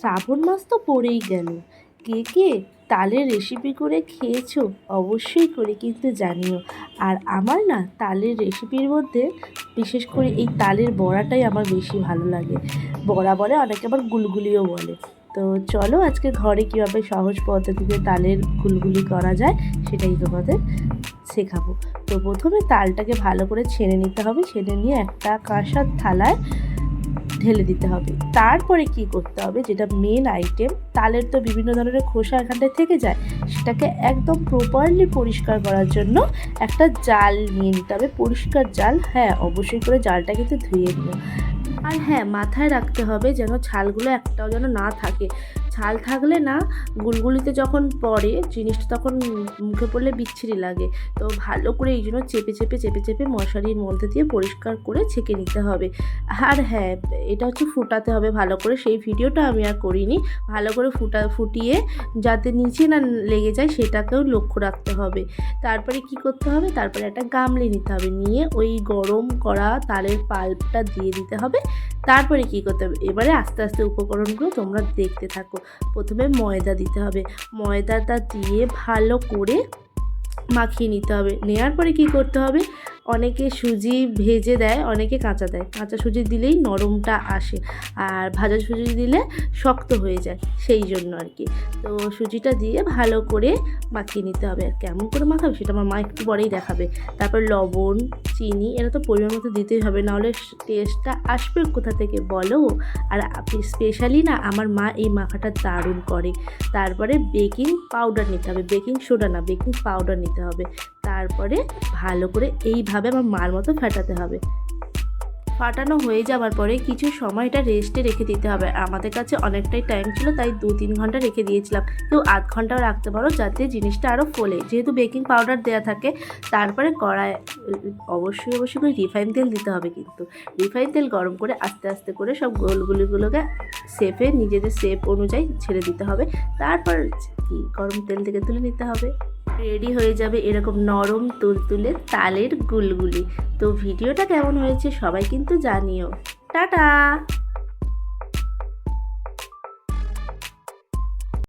শ্রাবণ মাস তো পড়েই গেল। কে কে তালের রেসিপি করে খেয়েছো অবশ্যই করে কিন্তু জানিও। আর আমার না তালের রেসিপির মধ্যে বিশেষ করে এই তালের বড়াটাই আমার বেশি ভালো লাগে। বড়া বলে অনেকে আবার গুলগুলিও বলে। তো চলো আজকে ঘরে কীভাবে সহজ পদ্ধতিতে তালের গুলগুলি করা যায় সেটাই তোমাদের শেখাবো। তো প্রথমে তালটাকে ভালো করে ছেড়ে নিতে হবে। ছেড়ে নিয়ে একটা কাঁসার থালায় ঢেলে দিতে হবে। তারপরে কি করতে হবে? যেটা মেন আইটেম তালের তো বিভিন্ন ধরনের খোসা এখানটায় থেকে যায়, সেটাকে একদম প্রপারলি পরিষ্কার করার জন্য একটা জাল নিয়ে নিতে হবে। পরিষ্কার জাল হ্যাঁ অবশ্যই করে জালটা কিন্তু ধুয়ে নিও। আর হ্যাঁ মাথায় রাখতে হবে যেন ছালগুলো একটাও যেন না থাকে। ছাল থাকলে না গুলগুলিতে যখন পড়ে, জিনিসটা তখন মুখে পড়লে বিচ্ছিরি লাগে। তো ভালো করে এই জন্য চেপে চেপে চেপে চেপে মশারির মধ্যে দিয়ে পরিষ্কার করে ছেঁকে নিতে হবে। আর হ্যাঁ এটা হচ্ছে ফুটাতে হবে ভালো করে। সেই ভিডিওটা আমি আর করিনি। ভালো করে ফুটা, ফুটিয়ে যাতে নিচে না লেগে যায় সেটাকেও লক্ষ্য রাখতে হবে। তারপরে কি করতে হবে? তারপরে একটা গামলি নিতে হবে। নিয়ে ওই গরম করা তালের পাল্পটা দিয়ে দিতে হবে। তারপরে কি করতে হবে? এবারে আস্তে আস্তে উপকরণগুলো তোমরা দেখতে থাকো। প্রথমে ময়দা দিতে হবে। ময়দাটা দিয়ে ভালো করে মাখিয়ে নিতে হবে। নেওয়ার পরে কি করতে হবে? অনেকে সুজি ভেজে দেয়, অনেকে কাঁচা দেয়। কাঁচা সুজি দিলেই নরমটা আসে আর ভাজা সুজি দিলে শক্ত হয়ে যায়, সেই জন্য আর কি। তো সুজিটা দিয়ে ভালো করে মাখিয়ে নিতে হবে। আর কেমন করে মাখাবে সেটা আমার মা একটু পরেই দেখাবে। তারপর লবণ, চিনি, এটা তো পরিমাণ মতো দিতেই হবে, নাহলে টেস্টটা আসবে কোথা থেকে বলো? আর আপনি স্পেশালি না, আমার মা এই মাখাটা দারুণ করে। তারপরে বেকিং পাউডার নিতে হবে। বেকিং সোডা না বেকিং পাউডার নিতে হবে। তারপরে ভালো করে এইভাবে আমার মার মতো ফাটাতে হবে। ফাটানো হয়ে যাওয়ার পরে কিছু সময় এটা রেস্টে রেখে দিতে হবে। আমাদের কাছে অনেকটাই টাইম ছিল, তাই দু তিন ঘণ্টা রেখে দিয়েছিলাম। কেউ আধ ঘন্টাও রাখতে পারো, যাতে জিনিসটা আরও ফোলে। যেহেতু বেকিং পাউডার দেওয়া থাকে, তারপরে কড়ায়, অবশ্যই অবশ্যই করে রিফাইন তেল দিতে হবে কিন্তু। রিফাইন তেল গরম করে আস্তে আস্তে করে সব গোলগুলিগুলোকে সেপে নিজেদের সেপ অনুযায়ী ছেড়ে দিতে হবে। তারপর কি? গরম তেল থেকে তুলে নিতে হবে। রেডি হয়ে যাবে এরকম নরম তুলতুলে তালের গুলগুলি। তো ভিডিওটা কেমন হয়েছে সবাই কিন্তু জানিও। টাটা!